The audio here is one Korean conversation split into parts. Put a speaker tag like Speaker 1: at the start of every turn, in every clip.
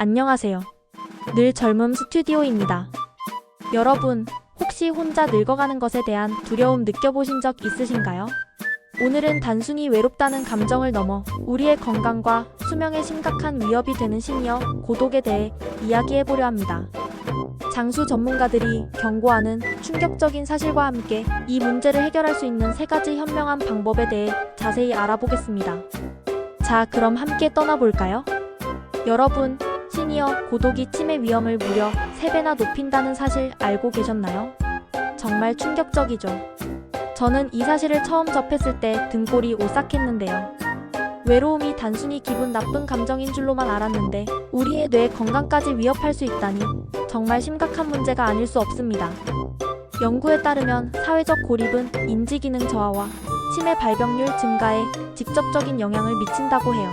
Speaker 1: 안녕하세요. 늘 젊음 스튜디오입니다. 여러분, 혹시 혼자 늙어가는 것에 대한 두려움 느껴보신 적 있으신가요? 오늘은 단순히 외롭다는 감정을 넘어 우리의 건강과 수명에 심각한 위협이 되는 시니어 고독에 대해 이야기해보려 합니다. 장수 전문가들이 경고하는 충격적인 사실과 함께 이 문제를 해결할 수 있는 세 가지 현명한 방법에 대해 자세히 알아보겠습니다. 자, 그럼 함께 떠나볼까요? 여러분, 시니어 고독이 치매 위험을 무려 3배나 높인다는 사실 알고 계셨나요? 정말 충격적이죠. 저는 이 사실을 처음 접했을 때 등골이 오싹했는데요. 외로움이 단순히 기분 나쁜 감정인 줄로만 알았는데 우리의 뇌 건강까지 위협할 수 있다니 정말 심각한 문제가 아닐 수 없습니다. 연구에 따르면 사회적 고립은 인지 기능 저하와 치매 발병률 증가에 직접적인 영향을 미친다고 해요.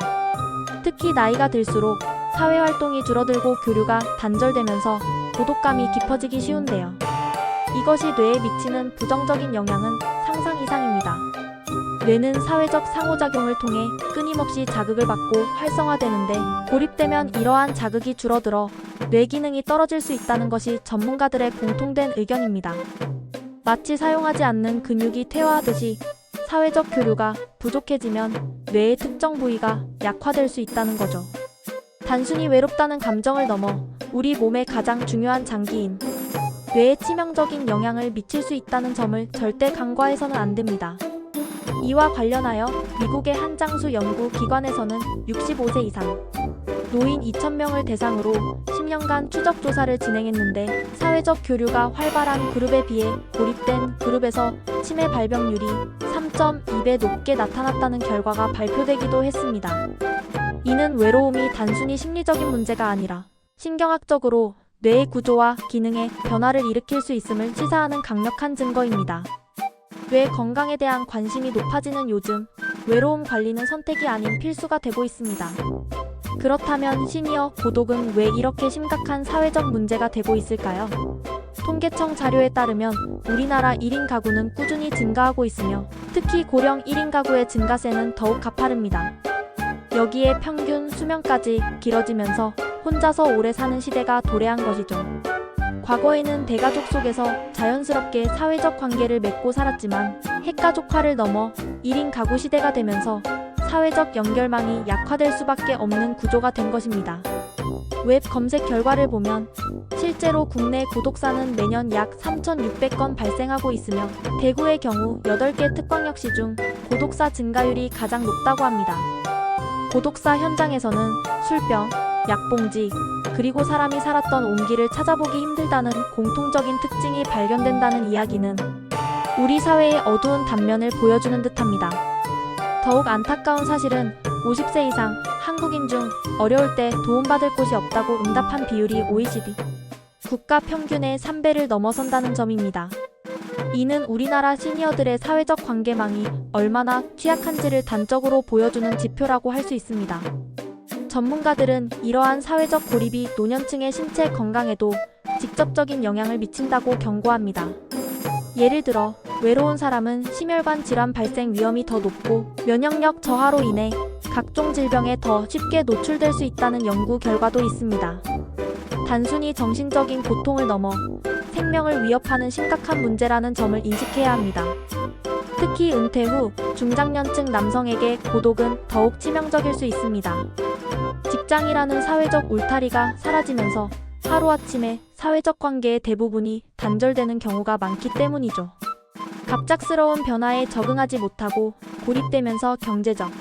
Speaker 1: 특히 나이가 들수록 사회 활동이 줄어들고 교류가 단절되면서 고독감이 깊어지기 쉬운데요. 이것이 뇌에 미치는 부정적인 영향은 상상 이상입니다. 뇌는 사회적 상호작용을 통해 끊임없이 자극을 받고 활성화되는데 고립되면 이러한 자극이 줄어들어 뇌 기능이 떨어질 수 있다는 것이 전문가들의 공통된 의견입니다. 마치 사용하지 않는 근육이 퇴화하듯이 사회적 교류가 부족해지면 뇌의 특정 부위가 약화될 수 있다는 거죠. 단순히 외롭다는 감정을 넘어 우리 몸의 가장 중요한 장기인 뇌에 치명적인 영향을 미칠 수 있다는 점을 절대 간과해서는 안 됩니다. 이와 관련하여 미국의 한 장수 연구 기관에서는 65세 이상 노인 2,000명을 대상으로 10년간 추적 조사를 진행했는데 사회적 교류가 활발한 그룹에 비해 고립된 그룹에서 치매 발병률이 3.2배 높게 나타났다는 결과가 발표되기도 했습니다. 이는 외로움이 단순히 심리적인 문제가 아니라 신경학적으로 뇌의 구조와 기능에 변화를 일으킬 수 있음을 시사하는 강력한 증거입니다. 뇌 건강에 대한 관심이 높아지는 요즘, 외로움 관리는 선택이 아닌 필수가 되고 있습니다. 그렇다면 시니어 고독은 왜 이렇게 심각한 사회적 문제가 되고 있을까요? 통계청 자료에 따르면 우리나라 1인 가구는 꾸준히 증가하고 있으며 특히 고령 1인 가구의 증가세는 더욱 가파릅니다. 여기에 평균 수명까지 길어지면서 혼자서 오래 사는 시대가 도래한 것이죠. 과거에는 대가족 속에서 자연스럽게 사회적 관계를 맺고 살았지만 핵가족화를 넘어 1인 가구 시대가 되면서 사회적 연결망이 약화될 수밖에 없는 구조가 된 것입니다. 웹 검색 결과를 보면 실제로 국내 고독사는 매년 약 3,600건 발생하고 있으며 대구의 경우 8개 특광역시 중 고독사 증가율이 가장 높다고 합니다. 고독사 현장에서는 술병, 약봉지, 그리고 사람이 살았던 온기를 찾아보기 힘들다는 공통적인 특징이 발견된다는 이야기는 우리 사회의 어두운 단면을 보여주는 듯합니다. 더욱 안타까운 사실은 50세 이상 한국인 중 어려울 때 도움받을 곳이 없다고 응답한 비율이 OECD 국가 평균의 3배를 넘어선다는 점입니다. 이는 우리나라 시니어들의 사회적 관계망이 얼마나 취약한지를 단적으로 보여주는 지표라고 할 수 있습니다. 전문가들은 이러한 사회적 고립이 노년층의 신체 건강에도 직접적인 영향을 미친다고 경고합니다. 예를 들어, 외로운 사람은 심혈관 질환 발생 위험이 더 높고 면역력 저하로 인해 각종 질병에 더 쉽게 노출될 수 있다는 연구 결과도 있습니다. 단순히 정신적인 고통을 넘어 생명을 위협하는 심각한 문제라는 점을 인식해야 합니다. 특히 은퇴 후 중장년층 남성에게 고독은 더욱 치명적일 수 있습니다. 직장이라는 사회적 울타리가 사라지면서 하루아침에 사회적 관계의 대부분이 단절되는 경우가 많기 때문이죠. 갑작스러운 변화에 적응하지 못하고 고립되면서 경제적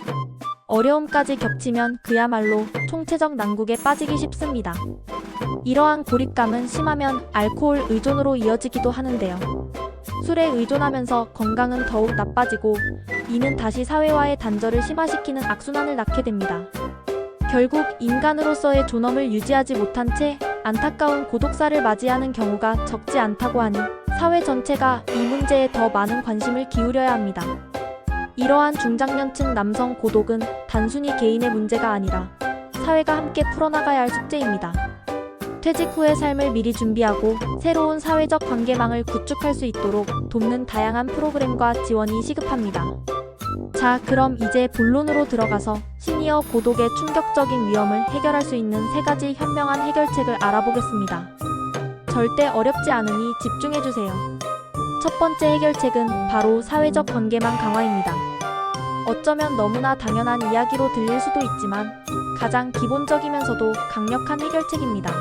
Speaker 1: 어려움까지 겹치면 그야말로 총체적 난국에 빠지기 쉽습니다. 이러한 고립감은 심하면 알코올 의존으로 이어지기도 하는데요. 술에 의존하면서 건강은 더욱 나빠지고 이는 다시 사회와의 단절을 심화시키는 악순환을 낳게 됩니다. 결국 인간으로서의 존엄을 유지하지 못한 채 안타까운 고독사를 맞이하는 경우가 적지 않다고 하니 사회 전체가 이 문제에 더 많은 관심을 기울여야 합니다. 이러한 중장년층 남성 고독은 단순히 개인의 문제가 아니라 사회가 함께 풀어나가야 할 숙제입니다. 퇴직 후의 삶을 미리 준비하고 새로운 사회적 관계망을 구축할 수 있도록 돕는 다양한 프로그램과 지원이 시급합니다. 자, 그럼 이제 본론으로 들어가서 시니어 고독의 충격적인 위험을 해결할 수 있는 세 가지 현명한 해결책을 알아보겠습니다. 절대 어렵지 않으니 집중해주세요. 첫 번째 해결책은 바로 사회적 관계망 강화입니다. 어쩌면 너무나 당연한 이야기로 들릴 수도 있지만 가장 기본적이면서도 강력한 해결책입니다.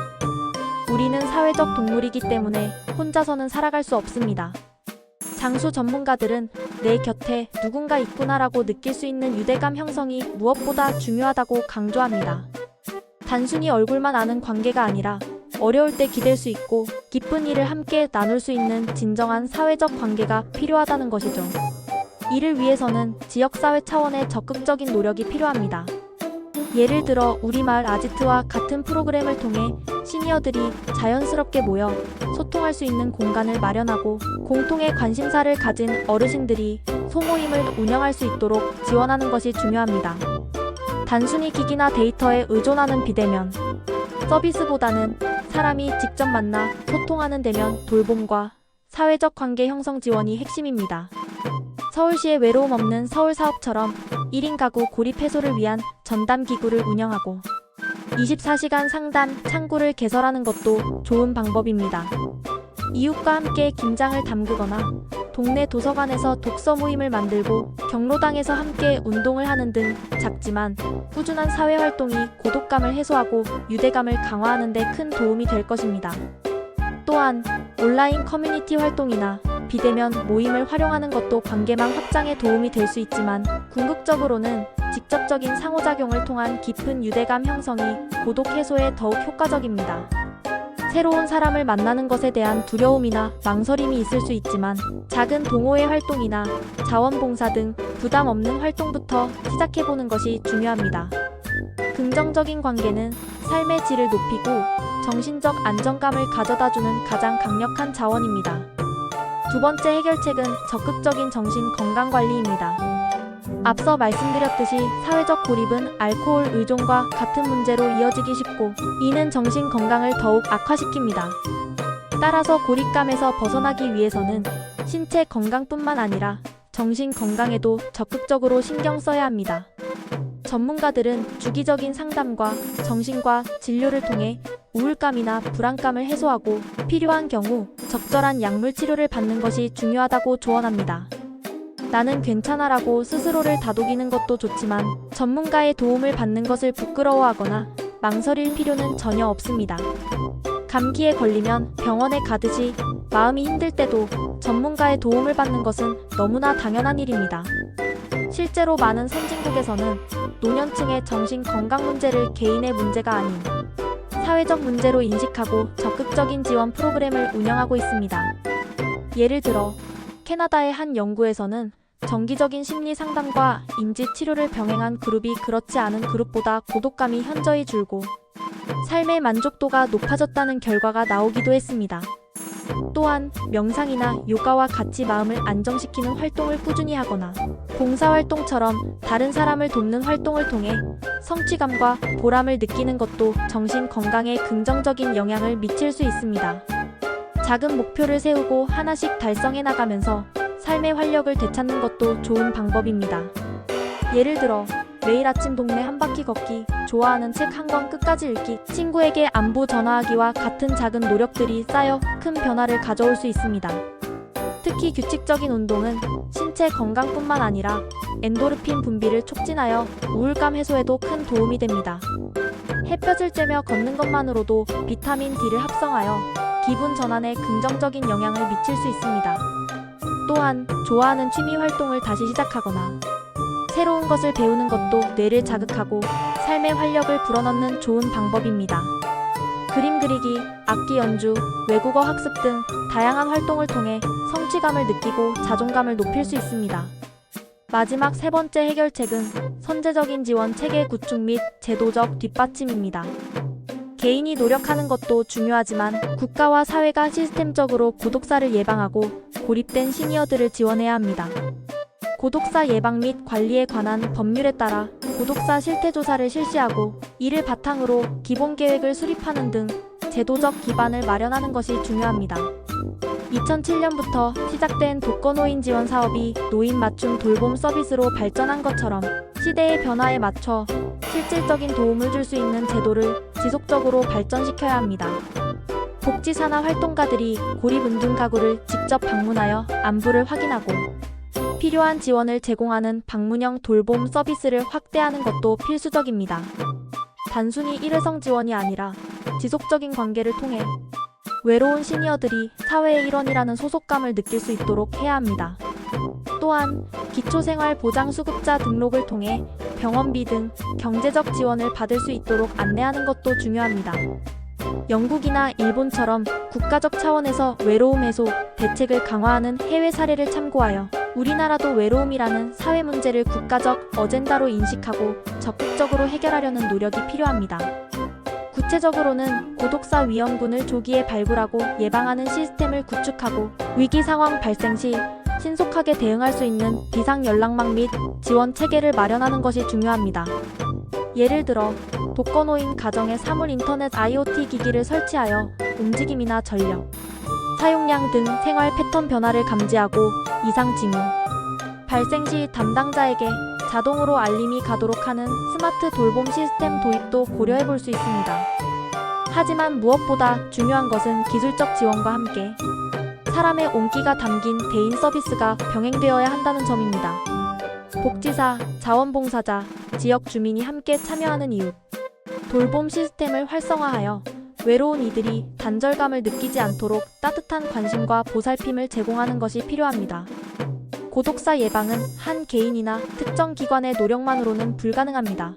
Speaker 1: 우리는 사회적 동물이기 때문에 혼자서는 살아갈 수 없습니다. 장수 전문가들은 내 곁에 누군가 있구나라고 느낄 수 있는 유대감 형성이 무엇보다 중요하다고 강조합니다. 단순히 얼굴만 아는 관계가 아니라 어려울 때 기댈 수 있고 기쁜 일을 함께 나눌 수 있는 진정한 사회적 관계가 필요하다는 것이죠. 이를 위해서는 지역사회 차원의 적극적인 노력이 필요합니다. 예를 들어 우리 마을 아지트와 같은 프로그램을 통해 시니어들이 자연스럽게 모여 소통할 수 있는 공간을 마련하고 공통의 관심사를 가진 어르신들이 소모임을 운영할 수 있도록 지원하는 것이 중요합니다. 단순히 기기나 데이터에 의존하는 비대면 서비스보다는 사람이 직접 만나 소통하는 대면 돌봄과 사회적 관계 형성 지원이 핵심입니다. 서울시의 외로움 없는 서울 사업처럼 1인 가구 고립 해소를 위한 전담 기구를 운영하고 24시간 상담 창구를 개설하는 것도 좋은 방법입니다. 이웃과 함께 김장을 담그거나 동네 도서관에서 독서 모임을 만들고 경로당에서 함께 운동을 하는 등 작지만 꾸준한 사회 활동이 고독감을 해소하고 유대감을 강화하는 데 큰 도움이 될 것입니다. 또한 온라인 커뮤니티 활동이나 비대면 모임을 활용하는 것도 관계망 확장에 도움이 될 수 있지만 궁극적으로는 직접적인 상호작용을 통한 깊은 유대감 형성이 고독 해소에 더욱 효과적입니다. 새로운 사람을 만나는 것에 대한 두려움이나 망설임이 있을 수 있지만 작은 동호회 활동이나 자원봉사 등 부담 없는 활동부터 시작해보는 것이 중요합니다. 긍정적인 관계는 삶의 질을 높이고 정신적 안정감을 가져다주는 가장 강력한 자원입니다. 두 번째 해결책은 적극적인 정신 건강 관리입니다. 앞서 말씀드렸듯이 사회적 고립은 알코올 의존과 같은 문제로 이어지기 쉽고 이는 정신 건강을 더욱 악화시킵니다. 따라서 고립감에서 벗어나기 위해서는 신체 건강뿐만 아니라 정신 건강에도 적극적으로 신경 써야 합니다. 전문가들은 주기적인 상담과 정신과 진료를 통해 우울감이나 불안감을 해소하고 필요한 경우 적절한 약물 치료를 받는 것이 중요하다고 조언합니다. 나는 괜찮아라고 스스로를 다독이는 것도 좋지만 전문가의 도움을 받는 것을 부끄러워하거나 망설일 필요는 전혀 없습니다. 감기에 걸리면 병원에 가듯이 마음이 힘들 때도 전문가의 도움을 받는 것은 너무나 당연한 일입니다. 실제로 많은 선진국에서는 노년층의 정신 건강 문제를 개인의 문제가 아닌 사회적 문제로 인식하고 적극적인 지원 프로그램을 운영하고 있습니다. 예를 들어 캐나다의 한 연구에서는 정기적인 심리 상담과 인지 치료를 병행한 그룹이 그렇지 않은 그룹보다 고독감이 현저히 줄고 삶의 만족도가 높아졌다는 결과가 나오기도 했습니다. 또한 명상이나 요가와 같이 마음을 안정시키는 활동을 꾸준히 하거나 봉사활동처럼 다른 사람을 돕는 활동을 통해 성취감과 보람을 느끼는 것도 정신 건강에 긍정적인 영향을 미칠 수 있습니다. 작은 목표를 세우고 하나씩 달성해 나가면서 삶의 활력을 되찾는 것도 좋은 방법입니다. 예를 들어 매일 아침 동네 한 바퀴 걷기, 좋아하는 책 한 권 끝까지 읽기, 친구에게 안부 전화하기와 같은 작은 노력들이 쌓여 큰 변화를 가져올 수 있습니다. 특히 규칙적인 운동은 신체 건강뿐만 아니라 엔도르핀 분비를 촉진하여 우울감 해소에도 큰 도움이 됩니다. 햇볕을 쬐며 걷는 것만으로도 비타민 D를 합성하여 기분 전환에 긍정적인 영향을 미칠 수 있습니다. 또한 좋아하는 취미 활동을 다시 시작하거나 새로운 것을 배우는 것도 뇌를 자극하고 삶의 활력을 불어넣는 좋은 방법입니다. 그림 그리기, 악기 연주, 외국어 학습 등 다양한 활동을 통해 성취감을 느끼고 자존감을 높일 수 있습니다. 마지막 세 번째 해결책은 선제적인 지원 체계 구축 및 제도적 뒷받침입니다. 개인이 노력하는 것도 중요하지만 국가와 사회가 시스템적으로 고독사를 예방하고 고립된 시니어들을 지원해야 합니다. 고독사 예방 및 관리에 관한 법률에 따라 고독사 실태조사를 실시하고 이를 바탕으로 기본 계획을 수립하는 등 제도적 기반을 마련하는 것이 중요합니다. 2007년부터 시작된 독거노인 지원 사업이 노인 맞춤 돌봄 서비스로 발전한 것처럼 시대의 변화에 맞춰 실질적인 도움을 줄 수 있는 제도를 지속적으로 발전시켜야 합니다. 복지 산하 활동가들이 고립운둔 가구를 직접 방문하여 안부를 확인하고 필요한 지원을 제공하는 방문형 돌봄 서비스를 확대하는 것도 필수적입니다. 단순히 일회성 지원이 아니라 지속적인 관계를 통해 외로운 시니어들이 사회의 일원이라는 소속감을 느낄 수 있도록 해야 합니다. 또한 기초생활보장수급자 등록을 통해 병원비 등 경제적 지원을 받을 수 있도록 안내하는 것도 중요합니다. 영국이나 일본처럼 국가적 차원에서 외로움 해소 대책을 강화하는 해외 사례를 참고하여 우리나라도 외로움이라는 사회 문제를 국가적 어젠다로 인식하고 적극적으로 해결하려는 노력이 필요합니다. 구체적으로는 고독사 위험군을 조기에 발굴하고 예방하는 시스템을 구축하고 위기 상황 발생 시 신속하게 대응할 수 있는 비상 연락망 및 지원 체계를 마련하는 것이 중요합니다. 예를 들어 독거노인 가정에 사물 인터넷 IoT 기기를 설치하여 움직임이나 전력, 사용량 등 생활 패턴 변화를 감지하고 이상 징후, 발생 시 담당자에게 자동으로 알림이 가도록 하는 스마트 돌봄 시스템 도입도 고려해 볼 수 있습니다. 하지만 무엇보다 중요한 것은 기술적 지원과 함께 사람의 온기가 담긴 대인 서비스가 병행되어야 한다는 점입니다. 복지사, 자원봉사자, 지역 주민이 함께 참여하는 이유. 돌봄 시스템을 활성화하여 외로운 이들이 단절감을 느끼지 않도록 따뜻한 관심과 보살핌을 제공하는 것이 필요합니다. 고독사 예방은 한 개인이나 특정 기관의 노력만으로는 불가능합니다.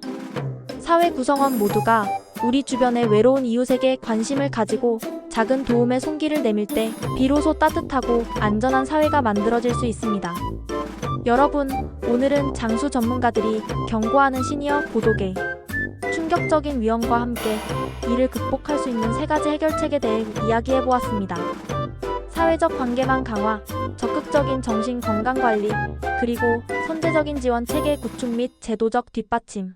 Speaker 1: 사회 구성원 모두가 우리 주변의 외로운 이웃에게 관심을 가지고 작은 도움의 손길을 내밀 때 비로소 따뜻하고 안전한 사회가 만들어질 수 있습니다. 여러분, 오늘은 장수 전문가들이 경고하는 시니어 고독의 충격적인 위험과 함께 이를 극복할 수 있는 세 가지 해결책에 대해 이야기해 보았습니다. 사회적 관계망 강화, 적극적인 정신 건강 관리, 그리고 선제적인 지원 체계 구축 및 제도적 뒷받침.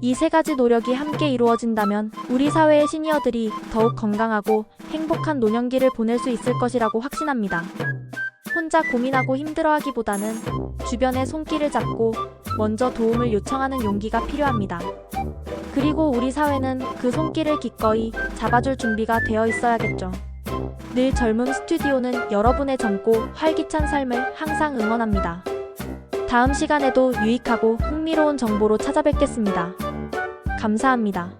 Speaker 1: 이 세 가지 노력이 함께 이루어진다면 우리 사회의 시니어들이 더욱 건강하고 행복한 노년기를 보낼 수 있을 것이라고 확신합니다. 혼자 고민하고 힘들어하기보다는 주변의 손길을 잡고 먼저 도움을 요청하는 용기가 필요합니다. 그리고 우리 사회는 그 손길을 기꺼이 잡아줄 준비가 되어 있어야겠죠. 늘 젊은 스튜디오는 여러분의 젊고 활기찬 삶을 항상 응원합니다. 다음 시간에도 유익하고 흥미로운 정보로 찾아뵙겠습니다. 감사합니다.